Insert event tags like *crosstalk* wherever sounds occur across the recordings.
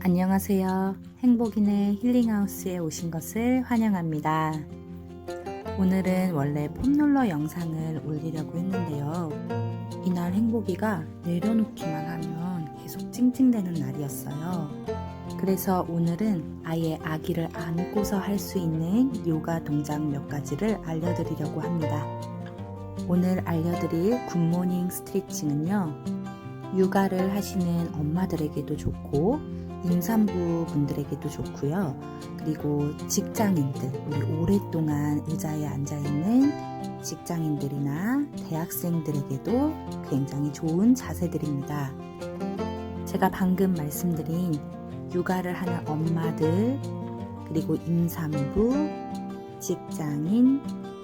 안녕하세요. 행복인의 힐링하우스에 오신 것을 환영합니다. 오늘은 원래 폼롤러 영상을 올리려고 했는데요. 이날 행복이가 내려놓기만 하면 계속 찡찡대는 날이었어요. 그래서 오늘은 아예 아기를 안고서 할 수 있는 요가 동작 몇 가지를 알려드리려고 합니다. 오늘 알려드릴 굿모닝 스트레칭은요. 육아를 하시는 엄마들에게도 좋고 임산부 분들에게도 좋고요. 그리고 직장인들, 우리 오랫동안 의자에 앉아있는 직장인들이나 대학생들에게도 굉장히 좋은 자세들입니다. 제가 방금 말씀드린 육아를 하는 엄마들, 그리고 임산부, 직장인,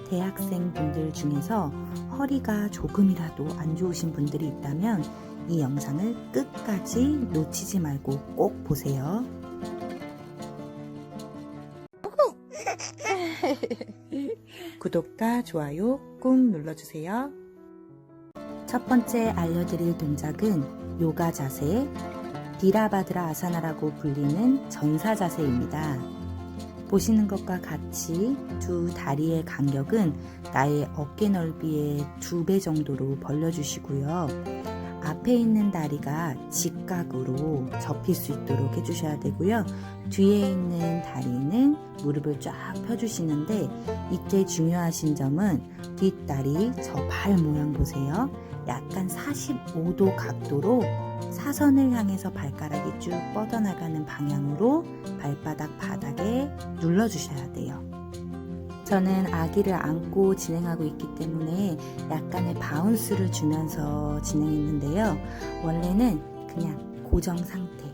대학생 분들 중에서 허리가 조금이라도 안 좋으신 분들이 있다면 이 영상을 끝까지 놓치지 말고 꼭 보세요. *laughs* 구독과 좋아요 꾹 눌러주세요. 첫 번째 알려드릴 동작은 요가 자세, 디라바드라 아사나라고 불리는 전사 자세입니다. 보시는 것과 같이 두 다리의 간격은 나의 어깨 넓이의 두 배 정도로 벌려주시고요. 앞에 있는 다리가 직각으로 접힐 수 있도록 해주셔야 되고요. 뒤에 있는 다리는 무릎을 쫙 펴주시는데 이때 중요하신 점은 뒷다리 저 발 모양 보세요. 약간 45도 각도로 사선을 향해서 발가락이 쭉 뻗어나가는 방향으로 발바닥 바닥에 눌러주셔야 돼요. 저는 아기를 안고 진행하고 있기 때문에 약간의 바운스를 주면서 진행했는데요. 원래는 그냥 고정 상태.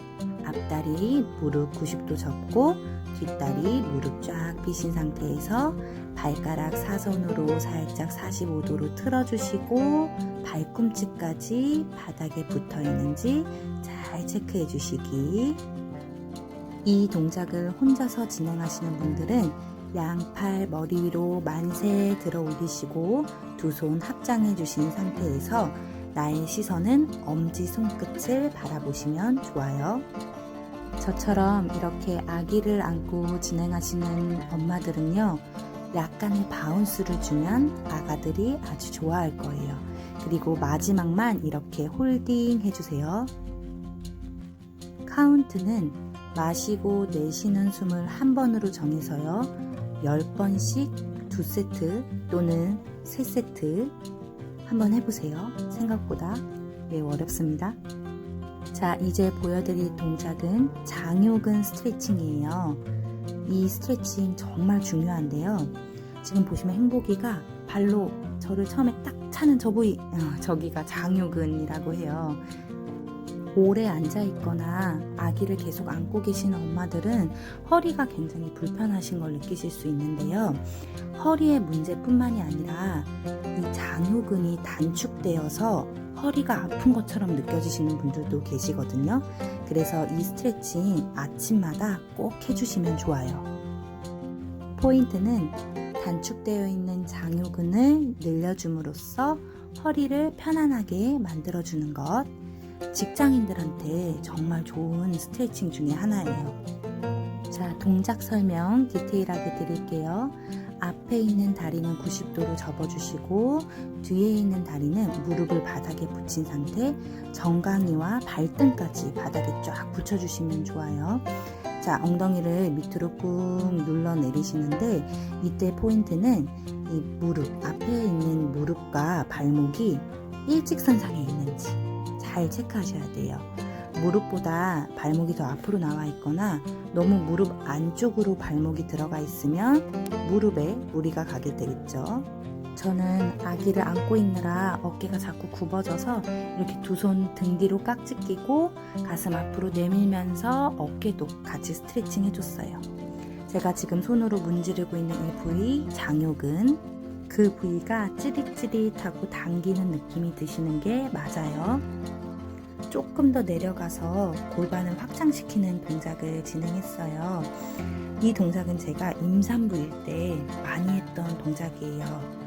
앞다리 무릎 90도 접고 뒷다리 무릎 쫙 펴신 상태에서 발가락 사선으로 살짝 45도로 틀어주시고 발꿈치까지 바닥에 붙어 있는지 잘 체크해 주시기. 이 동작을 혼자서 진행하시는 분들은 양팔 머리 위로 만세 들어 올리시고 두 손 합장해 주신 상태에서 나의 시선은 엄지 손끝을 바라보시면 좋아요. 저처럼 이렇게 아기를 안고 진행하시는 엄마들은요, 약간의 바운스를 주면 아가들이 아주 좋아할 거예요. 그리고 마지막만 이렇게 홀딩 해주세요. 카운트는 마시고 내쉬는 숨을 한 번으로 정해서요. 10번씩 2세트 또는 3세트 한번 해보세요. 생각보다 매우 어렵습니다. 자, 이제 보여드릴 동작은 장요근 스트레칭이에요. 이 스트레칭 정말 중요한데요. 지금 보시면 행복이가 발로 저를 처음에 딱 차는 저 부위, 어, 저기가 장요근이라고 해요. 오래 앉아 있거나 아기를 계속 안고 계시는 엄마들은 허리가 굉장히 불편하신 걸 느끼실 수 있는데요. 허리의 문제뿐만이 아니라 이 장요근이 단축되어서 허리가 아픈 것처럼 느껴지시는 분들도 계시거든요. 그래서 이 스트레칭 아침마다 꼭 해주시면 좋아요. 포인트는 단축되어 있는 장요근을 늘려줌으로써 허리를 편안하게 만들어주는 것. 직장인들한테 정말 좋은 스트레칭 중에 하나예요. 자, 동작 설명 디테일하게 드릴게요. 앞에 있는 다리는 90도로 접어주시고 뒤에 있는 다리는 무릎을 바닥에 붙인 상태 정강이와 발등까지 바닥에 쫙 붙여주시면 좋아요. 자, 엉덩이를 밑으로 꾹 눌러 내리시는데 이때 포인트는 이 무릎, 앞에 있는 무릎과 발목이 일직선상에 있는지 잘 체크하셔야 돼요. 무릎보다 발목이 더 앞으로 나와 있거나 너무 무릎 안쪽으로 발목이 들어가 있으면 무릎에 무리가 가게 되겠죠. 저는 아기를 안고 있느라 어깨가 자꾸 굽어져서 이렇게 두 손 등 뒤로 깍지 끼고 가슴 앞으로 내밀면서 어깨도 같이 스트레칭 해줬어요. 제가 지금 손으로 문지르고 있는 이 부위 장요근 그 부위가 찌릿찌릿하고 당기는 느낌이 드시는 게 맞아요. 조금 더 내려가서 골반을 확장시키는 동작을 진행했어요. 이 동작은 제가 임산부일 때 많이 했던 동작이에요.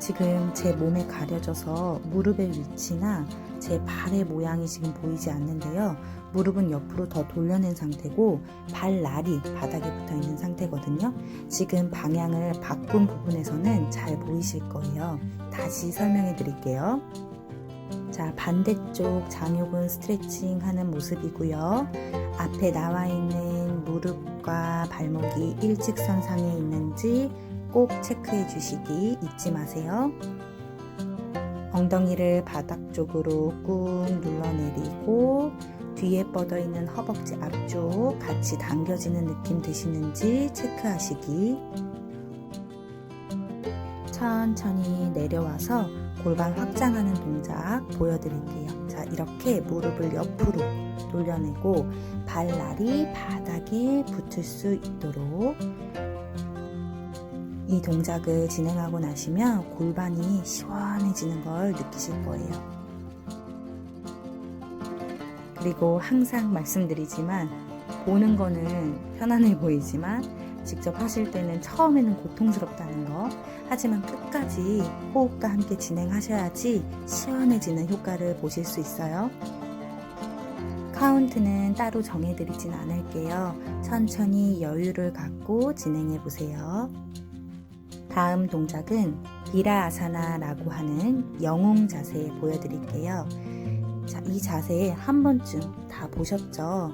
지금 제 몸에 가려져서 무릎의 위치나 제 발의 모양이 지금 보이지 않는데요. 무릎은 옆으로 더 돌려낸 상태고 발날이 바닥에 붙어 있는 상태거든요. 지금 방향을 바꾼 부분에서는 잘 보이실 거예요. 다시 설명해 드릴게요. 자, 반대쪽 장요근 스트레칭 하는 모습이고요. 앞에 나와 있는 무릎과 발목이 일직선상에 있는지 꼭 체크해 주시기 잊지 마세요. 엉덩이를 바닥 쪽으로 꾹 눌러내리고 뒤에 뻗어 있는 허벅지 앞쪽 같이 당겨지는 느낌 드시는지 체크하시기. 천천히 내려와서 골반 확장하는 동작 보여드릴게요. 자, 이렇게 무릎을 옆으로 돌려내고 발날이 바닥에 붙을 수 있도록 이 동작을 진행하고 나시면 골반이 시원해지는 걸 느끼실 거예요. 그리고 항상 말씀드리지만 보는 거는 편안해 보이지만 직접 하실 때는 처음에는 고통스럽다는 거 하지만 끝까지 호흡과 함께 진행하셔야지 시원해지는 효과를 보실 수 있어요. 카운트는 따로 정해드리진 않을게요. 천천히 여유를 갖고 진행해 보세요. 다음 동작은 비라아사나라고 하는 영웅 자세 보여드릴게요. 자, 이 자세 한 번쯤 다 보셨죠?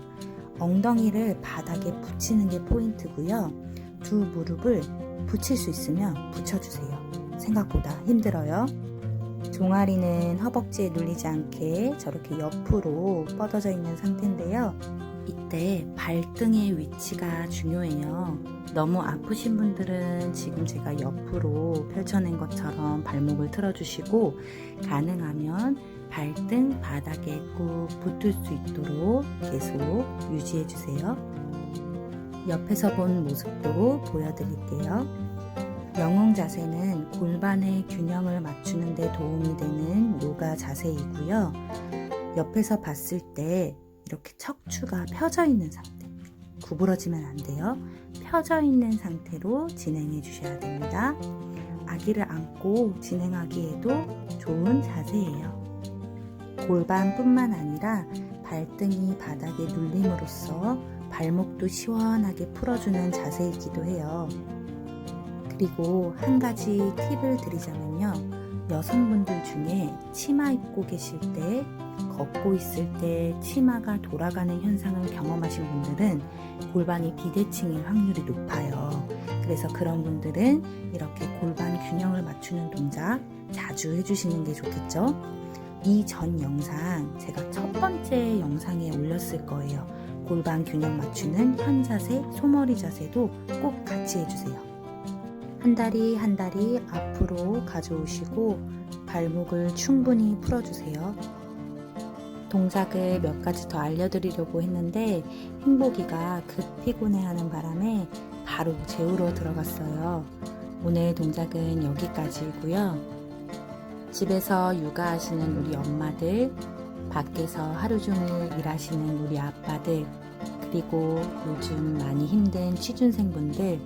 엉덩이를 바닥에 붙이는 게 포인트고요. 두 무릎을 붙일 수 있으면 붙여주세요. 생각보다 힘들어요. 종아리는 허벅지에 눌리지 않게 저렇게 옆으로 뻗어져 있는 상태인데요. 이때 발등의 위치가 중요해요. 너무 아프신 분들은 지금 제가 옆으로 펼쳐낸 것처럼 발목을 틀어주시고 가능하면 발등 바닥에 꾹 붙을 수 있도록 계속 유지해 주세요. 옆에서 본 모습도 보여드릴게요. 영웅 자세는 골반의 균형을 맞추는 데 도움이 되는 요가 자세이고요. 옆에서 봤을 때 이렇게 척추가 펴져 있는 상태. 구부러지면 안 돼요. 펴져 있는 상태로 진행해 주셔야 됩니다. 아기를 안고 진행하기에도 좋은 자세예요. 골반뿐만 아니라 발등이 바닥에 눌림으로써 발목도 시원하게 풀어주는 자세이기도 해요. 그리고 한 가지 팁을 드리자면요. 여성분들 중에 치마 입고 계실 때, 걷고 있을 때 치마가 돌아가는 현상을 경험하신 분들은 골반이 비대칭일 확률이 높아요. 그래서 그런 분들은 이렇게 골반 균형을 맞추는 동작 자주 해주시는 게 좋겠죠? 이 전 영상 제가 첫 번째 영상에 올렸을 거예요. 골반 균형 맞추는 현 자세, 소머리 자세도 꼭 같이 해주세요. 한 다리 한 다리 앞으로 가져오시고 발목을 충분히 풀어주세요. 동작을 몇 가지 더 알려드리려고 했는데 행복이가 급 피곤해하는 바람에 바로 재우러 들어갔어요. 오늘 동작은 여기까지고요. 집에서 육아하시는 우리 엄마들, 밖에서 하루 종일 일하시는 우리 아빠들, 그리고 요즘 많이 힘든 취준생분들,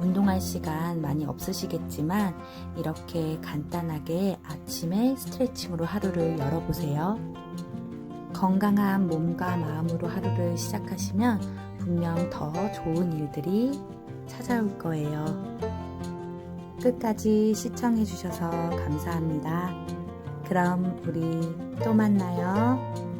운동할 시간 많이 없으시겠지만 이렇게 간단하게 아침에 스트레칭으로 하루를 열어보세요. 건강한 몸과 마음으로 하루를 시작하시면 분명 더 좋은 일들이 찾아올 거예요. 끝까지 시청해주셔서 감사합니다. 그럼 우리 또 만나요.